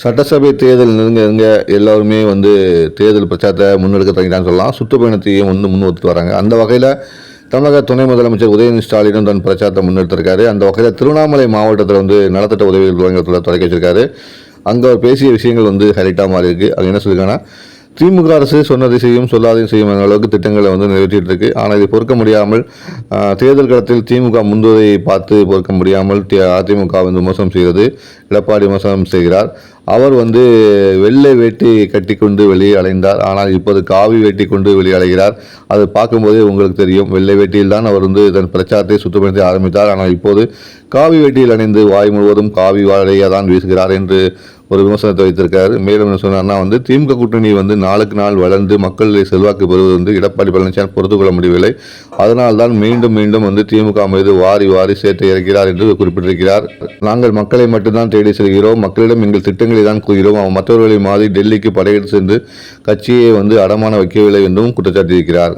சட்டசபை தேர்தல் நெருங்க நெருங்க எல்லாருமே வந்து தேர்தல் பிரச்சாரத்தை முன்னெடுக்க தொடங்கிட்டான்னு சொல்லலாம். சுற்றுப்பயணத்தையும் வந்து முன் வராங்க. அந்த வகையில் தமிழக துணை முதலமைச்சர் உதயநிதி ஸ்டாலினும் தன் பிரச்சாரத்தை முன்னெடுத்திருக்காரு. அந்த வகையில் திருவண்ணாமலை மாவட்டத்தில் வந்து நலத்திட்ட உதவிகள் வழங்கத்தில் தொடக்கி வச்சிருக்காரு. அங்கே அவர் பேசிய விஷயங்கள் வந்து ஹைலைட்டாக மாறி இருக்குது அது என்ன சொல்லியிருக்காங்கன்னா திமுக அரசு சொன்னதை செய்யும் சொல்லாதையும் செய்யும் என்ற அளவுக்கு திட்டங்களை வந்து நிறைவேற்றிட்டு இருக்கு. ஆனால் இதை பொறுக்க முடியாமல் தேர்தல் களத்தில் திமுக முந்துவதை பார்த்து பொறுக்க முடியாமல் அதிமுக வந்து விமர்சனம் செய்கிறது எடப்பாடி விமர்சனம் செய்கிறார். அவர் வந்து வெள்ளை வேட்டி கட்டி கொண்டு வெளியே அலைந்தார். ஆனால் இப்போது காவி வேட்டி கொண்டு வெளியே அலைகிறார். அது பார்க்கும்போதே உங்களுக்கு தெரியும் வெள்ளை வேட்டியில் தான் அவர் வந்து தன் பிரச்சாரத்தை சுத்தப்படுத்தி ஆரம்பித்தார். ஆனால் இப்போது காவி வேட்டியில் அணிந்து வாய் முழுவதும் காவி வாழையாக தான் வீசுகிறார் என்று ஒரு விமர்சனத்தை வைத்திருக்காரு. மேலும் என்ன சொன்னார்னா வந்து திமுக கூட்டணி வந்து நாளுக்கு நாள் வளர்ந்து மக்களுடைய செல்வாக்கு பெறுவது வந்து எடப்பாடி பழனிசாமி பொறுத்து கொள்ள முடியவில்லை. அதனால் தான் மீண்டும் மீண்டும் வந்து திமுக மீது வாரி வாரி சேர்த்து இறக்கிறார் என்று குறிப்பிட்டிருக்கிறார். நாங்கள் மக்களை மட்டும்தான் தேடி செல்கிறோம். மக்களிடம் எங்கள் திட்டங்களை தான் கூறுகிறோம். அவன் மற்றவர்களை மாதிரி டெல்லிக்கு படையெடுத்து சென்று கட்சியை வந்து அடமான வைக்கவில்லை என்றும் குற்றச்சாட்டியிருக்கிறார்.